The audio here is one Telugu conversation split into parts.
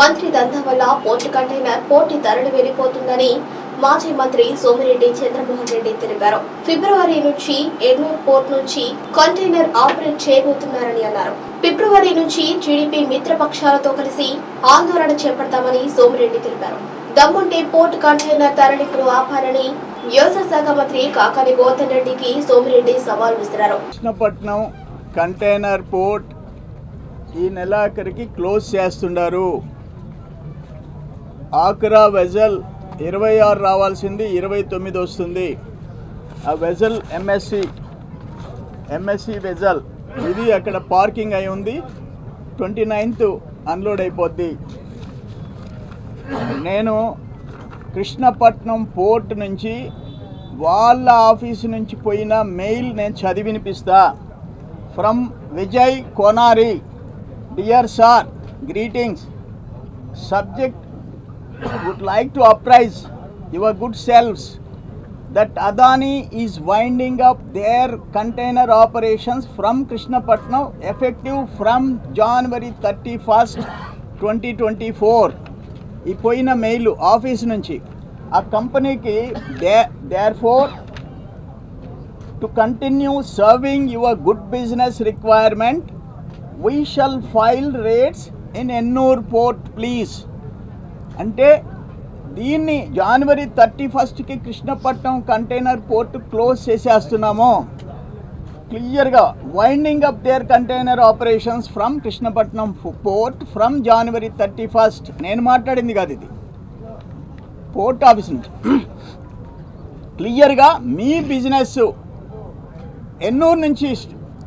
మంత్రి దందా వల్ల పోర్టు కంటైనర్ పోర్టు తరలి వెళ్ళిపోతుందని మాజీ మంత్రి సోమిరెడ్డి చంద్రమోహన్ రెడ్డి తెలిపారు. ఫిబ్రవరి నుంచి ఎగ్మోర్ పోర్ట్ నుంచి కంటైనర్ ఆపరేట్ చేయబోతున్నారని అన్నారు. ఫిబ్రవరి నుంచి టీడీపీ మిత్రపక్షాలతో కలిసి ఆందోళన చేపడతామని సోమిరెడ్డి తెలిపారు. దమ్ముంటే పోర్ట్ కంటైనర్ తరలింపును ఆపాలని వ్యవసాయ శాఖ మంత్రి కాకాని గోవర్ధన్ రెడ్డికి సోమిరెడ్డి సవాల్ విసిరారు. కృష్ణపట్నం కంటైనర్ పోర్ట్ ఈ నెలాఖరికి క్లోజ్ చేస్తున్నారు ఆక్రా వెజల్ ఇరవై ఆరు రావాల్సింది ఇరవై తొమ్మిది వస్తుంది. ఆ వెజల్ ఎంఎస్సి ఎంఎస్సి వెజల్. ఇది అక్కడ పార్కింగ్ అయి ఉంది. ట్వంటీ నైన్త్ అన్లోడ్ అయిపోద్ది. నేను కృష్ణపట్నం పోర్ట్ నుంచి వాళ్ళ ఆఫీస్ నుంచి పోయిన మెయిల్ నేను చదివినిపిస్తా from Vijay Konari. Dear sir greetings. Subject would like to apprise your good selfs that Adani is winding up their container operations from Krishnapatnam effective from January 31st, 2024. ఈ పోయిన మెయిల్ ఆఫీస్ నుంచి ఆ కంపెనీకి they therefore to continue serving your good business requirement we shall file rates in Ennore port please అంటే దీన్ని జనవరి థర్టీ ఫస్ట్కి కృష్ణపట్నం కంటైనర్ పోర్ట్ క్లోజ్ చేసేస్తున్నాము. క్లియర్గా winding up their container operations from Krishnapatnam port from January thirty first నేను మాట్లాడింది కాదు ఇది. పోర్ట్ ఆఫీస్ నుంచి. క్లియర్గా మీ బిజినెస్ ఎన్నూరు నుంచి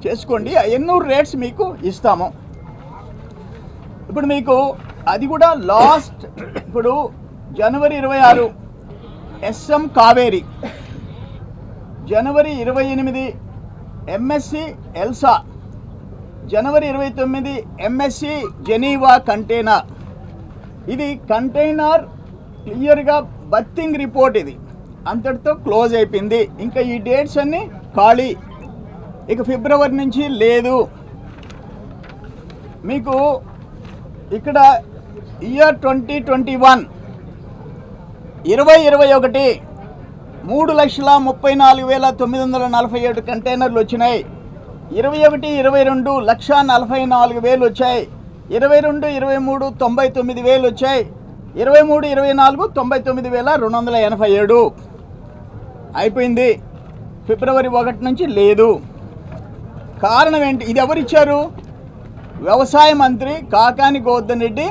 చేసుకోండి. ఎన్నూరు రేట్స్ మీకు ఇస్తాము. ఇప్పుడు మీకు అది కూడా లాస్ట్ ఇప్పుడు జనవరి ఇరవై ఆరు ఎస్ఎం కావేరి. జనవరి ఇరవై ఎనిమిది ఎంఎస్సి ఎల్సా. జనవరి ఇరవై తొమ్మిది ఎంఎస్సి జెనీవా కంటైనర్. ఇది కంటైనర్ క్లియర్గా బర్తింగ్ రిపోర్ట్ ఇది. అంతటితో క్లోజ్ అయిపోయింది. ఇంకా ఈ డేట్స్ అన్నీ ఖాళీ. ఇక ఫిబ్రవరి నుంచి లేదు. మీకు ఇక్కడ ఇయర్ ట్వంటీ ట్వంటీ వన్. ఇరవై ఇరవై ఒకటి మూడు లక్షల ముప్పై నాలుగు వేల తొమ్మిది వందల నలభై ఏడు కంటైనర్లు వచ్చినాయి. ఇరవై ఒకటి ఇరవై రెండు లక్ష నలభై నాలుగు వేలు వచ్చాయి. ఇరవై రెండు ఇరవై మూడు తొంభై తొమ్మిది వేలు వచ్చాయి. ఇరవై మూడు ఇరవై నాలుగు తొంభై తొమ్మిది వేల రెండు వందల ఎనభై ఏడు. అయిపోయింది. ఫిబ్రవరి ఒకటి నుంచి లేదు. కారణం ఏంటి? ఇది ఎవరిచ్చారు? వ్యవసాయ మంత్రి కాకాని గోవర్ధన్ రెడ్డి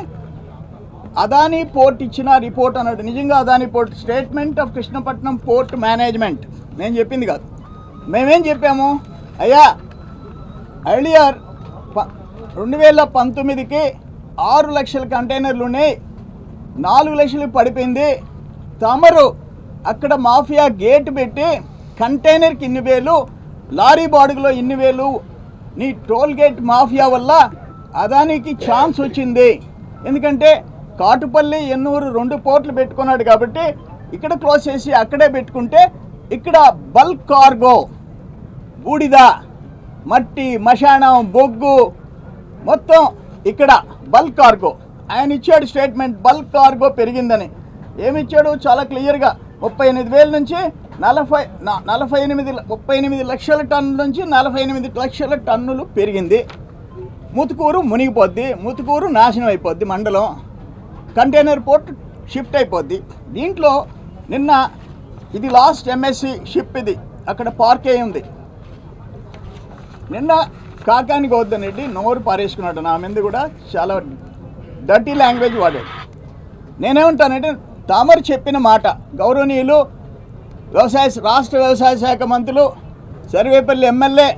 అదానీ పోర్ట్ ఇచ్చిన రిపోర్ట్ అన్నట్టు. నిజంగా Adani port statement of Krishnapatnam port management. నేను చెప్పింది కాదు. మేమేం చెప్పాము? అయ్యా ఎర్లియర్ ప రెండు వేల పంతొమ్మిదికి ఆరు లక్షల కంటైనర్లు ఉన్నాయి. నాలుగు లక్షలు పడిపోయింది. తమరు అక్కడ మాఫియా గేట్ పెట్టి కంటైనర్కి ఇన్ని వేలు లారీ బాడుగులో ఇన్ని వేలు నీ టోల్ గేట్ మాఫియా వల్ల అదానికి ఛాన్స్ వచ్చింది. ఎందుకంటే కాటుపల్లి ఎన్నూరు రెండు పోర్ట్లు పెట్టుకున్నాడు కాబట్టి ఇక్కడ క్లోజ్ చేసి అక్కడే పెట్టుకుంటే ఇక్కడ బల్క్ కార్గో బూడిద మట్టి మశానం బొగ్గు మొత్తం ఇక్కడ బల్క్ కార్గో. ఆయన ఇచ్చాడు స్టేట్మెంట్ బల్క్ కార్గో పెరిగిందని. ఏమిచ్చాడు చాలా క్లియర్గా ముప్పై ఎనిమిది వేల నుంచి నలభై నలభై ఎనిమిది ముప్పై ఎనిమిది లక్షల టన్నుల నుంచి నలభై ఎనిమిది లక్షల టన్నులు పెరిగింది. ముతుకూరు మునిగిపోద్ది ముతుకూరు నాశనం అయిపోద్ది మండలం. కంటైనర్ పోర్ట్ షిఫ్ట్ అయిపోద్ది. దీంట్లో నిన్న ఇది లాస్ట్ ఎంఎస్సి షిప్ ఇది. అక్కడ పార్క్ అయి ఉంది. నిన్న కాకాని గౌతమ్ రెడ్డి నోరు పారేసుకున్నాడు. నా మీద కూడా చాలా డర్టీ లాంగ్వేజ్ వాడాడు. నేనేమంటానంటే తామరు చెప్పిన మాట గౌరవనీయులు వ్యవసాయ రాష్ట్ర వ్యవసాయ శాఖ మంత్రులు సర్వేపల్లి ఎమ్మెల్యే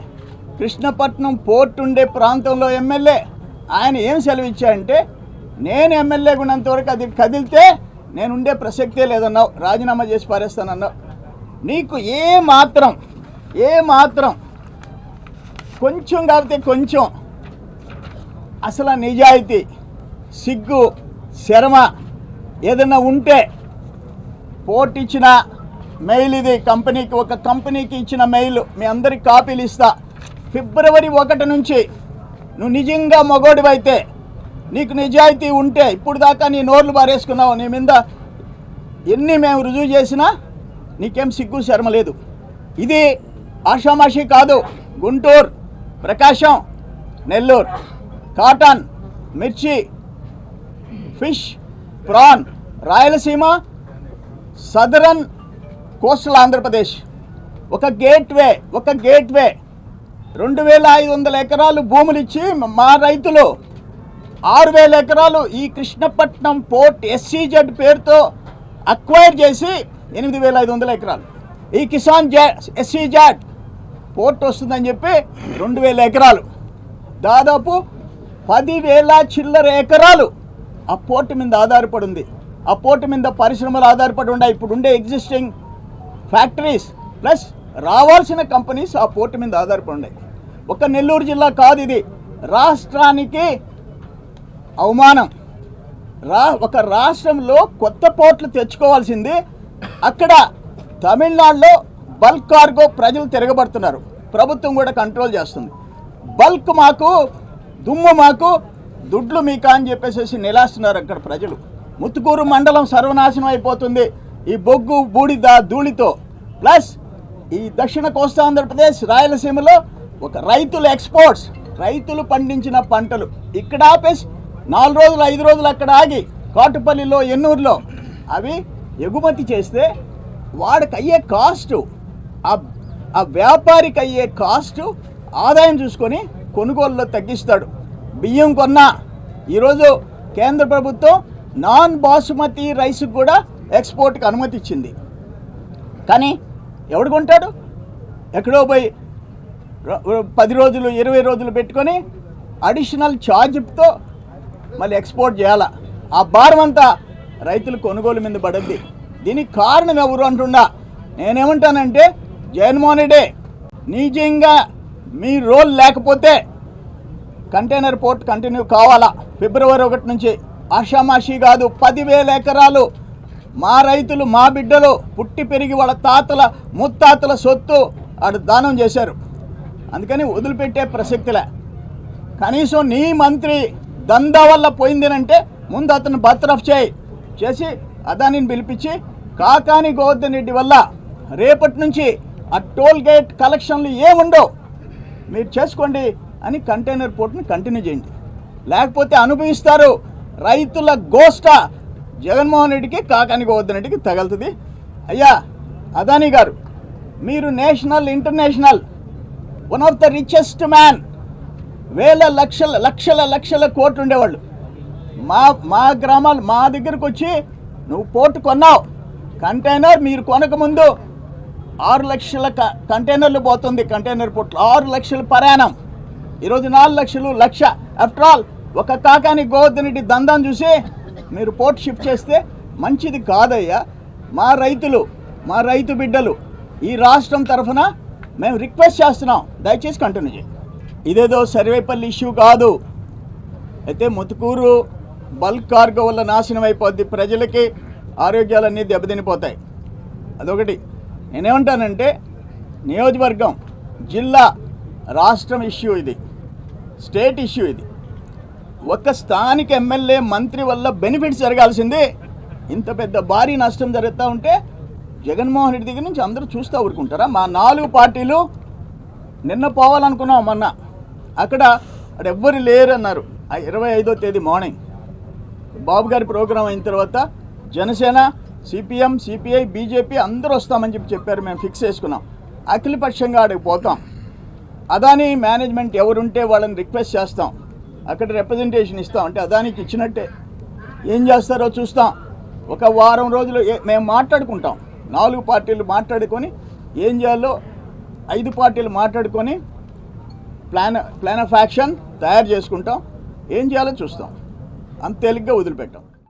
కృష్ణపట్నం పోర్ట్ ఉండే ప్రాంతంలో ఎమ్మెల్యే ఆయన ఏం సెలవిచ్చాయంటే నేను ఎమ్మెల్యే ఉన్నంత వరకు అది కదిలితే నేను ఉండే ప్రసక్తే లేదన్నావు. రాజీనామా చేసి పారేస్తానన్నావు. నీకు ఏ మాత్రం ఏ మాత్రం కొంచెం కాకపోతే కొంచెం అసలు నిజాయితీ సిగ్గు శరమ ఏదైనా ఉంటే పోర్ట్ ఇచ్చిన మెయిల్ ఇది కంపెనీకి ఒక కంపెనీకి ఇచ్చిన మెయిల్ మీ అందరికి కాపీలు ఇస్తా. ఫిబ్రవరి ఒకటి నుంచి నువ్వు నిజంగా మగోడివైతే నీకు నిజాయితీ ఉంటే ఇప్పుడు దాకా నీ నోర్లు బారేసుకున్నావు నీ మీద ఎన్ని మేము రుజువు చేసినా నీకేం సిగ్గు శర్మ లేదు. ఇది ఆషామాషి కాదు. గుంటూరు ప్రకాశం నెల్లూరు కాటన్ మిర్చి fish prawn Rayalaseema southern coastal Andhra Pradesh. ఒక గేట్వే ఒక గేట్వే. రెండు వేల ఐదు వందల ఎకరాలు భూములు ఇచ్చి మా రైతులు ఆరు వేల ఎకరాలు ఈ కృష్ణపట్నం పోర్ట్ ఎస్సీజెడ్ పేరుతో అక్వైర్ చేసి ఎనిమిది వేల ఐదు వందల ఎకరాలు. ఈ కిసాన్ జే ఎస్సీజెడ్ పోర్ట్ వస్తుందని చెప్పి రెండు వేల ఎకరాలు. దాదాపు పదివేల చిల్లర ఎకరాలు ఆ పోర్టు మీద ఆధారపడి ఉంది. ఆ పోర్టు మీద పరిశ్రమలు ఆధారపడి ఉన్నాయి. ఇప్పుడు ఉండే ఎగ్జిస్టింగ్ ఫ్యాక్టరీస్ ప్లస్ రావాల్సిన కంపెనీస్ ఆ పోర్టు మీద ఆధారపడి ఉన్నాయి. ఒక నెల్లూరు జిల్లా కాదు ఇది. రాష్ట్రానికి అవమానం. రా ఒక రాష్ట్రంలో కొత్త పోర్ట్లు తెచ్చుకోవాల్సింది అక్కడ తమిళనాడులో బల్క్ కార్గో ప్రజలు తిరగబడుతున్నారు. ప్రభుత్వం కూడా కంట్రోల్ చేస్తుంది. బల్క్ మాకు దుమ్ము మాకు దుడ్లు మీకా అని చెప్పేసి నిలాస్తున్నారు అక్కడ ప్రజలు. ముత్తుకూరు మండలం సర్వనాశనం అయిపోతుంది. ఈ బొగ్గు బూడిద ధూళితో. ప్లస్ ఈ దక్షిణ కోస్తా ఆంధ్రప్రదేశ్ రాయలసీమలో ఒక రైతుల ఎక్స్పోర్ట్స్ రైతులు పండించిన పంటలు. ఇక్కడ ఆపేసి నాలుగు రోజులు ఐదు రోజులు అక్కడ ఆగి కాటుపల్లిలో ఎన్నూరులో అవి ఎగుమతి చేస్తే వాడికి అయ్యే కాస్టు ఆ వ్యాపారికి అయ్యే కాస్టు ఆదాయం చూసుకొని కొనుగోలులో తగ్గిస్తాడు. బియ్యం కొన్నా. ఈరోజు కేంద్ర ప్రభుత్వం నాన్ బాసుమతి రైస్ కూడా ఎక్స్పోర్ట్కి అనుమతి ఇచ్చింది. కానీ ఎవడు కొంటాడు? ఎక్కడో పోయి పది రోజులు ఇరవై రోజులు పెట్టుకొని అడిషనల్ ఛార్జ్తో మళ్ళీ ఎక్స్పోర్ట్ చేయాలా? ఆ భారం అంతా రైతులు కొనుగోలు మీద పడద్ది దీనికి కారణం ఎవరు అంటున్నా నేనేమంటానంటే జగన్మోహన్ రెడ్డి. నిజంగా మీ రోల్ లేకపోతే కంటైనర్ పోర్ట్ కంటిన్యూ కావాలా? ఫిబ్రవరి ఒకటి నుంచి ఆషామాషి కాదు పదివేల ఎకరాలు మా రైతులు మా బిడ్డలు పుట్టి పెరిగి వాళ్ళ తాతల ముత్తాతల సొత్తు ఆడు దానం చేశారు. అందుకని వదిలిపెట్టే ప్రసక్తిలే కనీసం నీ మంత్రి దందా వల్ల పోయిందేనంటే ముందు అతను బర్తరఫ్ చేయి. చేసి అదానిని పిలిపించి కాకాని గోవర్ధన్ రెడ్డి వల్ల రేపటి నుంచి ఆ టోల్ గేట్ కలెక్షన్లు ఏముండవు? మీరు చేసుకోండి అని కంటైనర్ పోర్ట్ని కంటిన్యూ చేయండి. లేకపోతే అనుభవిస్తారు. రైతుల గోష్ట జగన్మోహన్ రెడ్డికి కాకాని గోవర్ధన్ రెడ్డికి తగలుతుంది. అయ్యా అదానీ గారు మీరు national international one of the richest man వేల లక్షల లక్షల లక్షల కోట్లు ఉండేవాళ్ళు. మా మా గ్రామాలు మా దగ్గరకు వచ్చి నువ్వు పోర్టు కొన్నావు. కంటైనర్ మీరు కొనకముందు ఆరు లక్షల కంటైనర్లు పోతుంది. కంటైనర్ పోర్ట్లు ఆరు లక్షలు ప్రయాణం. ఈరోజు నాలుగు లక్షలు లక్ష. ఆఫ్టర్ ఆల్ ఒక కాకాని గోవర్ధన్ రెడ్డి చూసి మీరు పోర్ట్ షిఫ్ట్ చేస్తే మంచిది కాదయ్యా. మా రైతులు మా రైతు బిడ్డలు ఈ రాష్ట్రం తరఫున మేము రిక్వెస్ట్ చేస్తున్నాం. దయచేసి కంటిన్యూ చేయండి ఇదేదో సర్వేపల్లి ఇష్యూ కాదు. అయితే ముతుకూరు బల్క్ కార్గో వల్ల నాశనం అయిపోద్ది. ప్రజలకి ఆరోగ్యాలన్నీ దెబ్బతినిపోతాయి. అదొకటి. నేనేమంటానంటే నియోజకవర్గం జిల్లా రాష్ట్రం ఇష్యూ ఇది. స్టేట్ ఇష్యూ ఇది. ఒక స్థానిక ఎమ్మెల్యే మంత్రి వల్ల బెనిఫిట్స్ జరగాల్సింది. ఇంత పెద్ద భారీ నష్టం జరుగుతూ ఉంటే జగన్మోహన్ రెడ్డి దగ్గర నుంచి అందరూ చూస్తూ ఊరుకుంటారా? మా నాలుగు పార్టీలు నిన్న పోవాలనుకున్నాం మొన్న. అక్కడ ఎవ్వరు లేరు అన్నారు ఆ ఇరవై ఐదో తేదీ మార్నింగ్. బాబు గారి ప్రోగ్రాం అయిన తర్వాత జనసేన సిపిఎం సిపిఐ బీజేపీ అందరూ వస్తామని చెప్పి చెప్పారు. మేము ఫిక్స్ చేసుకున్నాం. అఖిలపక్షంగా ఆడికి పోతాం. అదాని మేనేజ్మెంట్ ఎవరుంటే వాళ్ళని రిక్వెస్ట్ చేస్తాం. అక్కడ రిప్రజెంటేషన్ ఇస్తాం. అంటే అదానికి ఇచ్చినట్టే. ఏం చేస్తారో చూస్తాం. ఒక వారం రోజులు మేము మాట్లాడుకుంటాం. నాలుగు పార్టీలు మాట్లాడుకొని ఏం చేయాలో ఐదు పార్టీలు మాట్లాడుకొని ప్లాన్ ప్లాన్ ఆఫ్ యాక్షన్ తయారు చేసుకుంటాం. ఏం చేయాలో చూస్తాం. అంత తేలిగ్గా వదిలిపెట్టాం.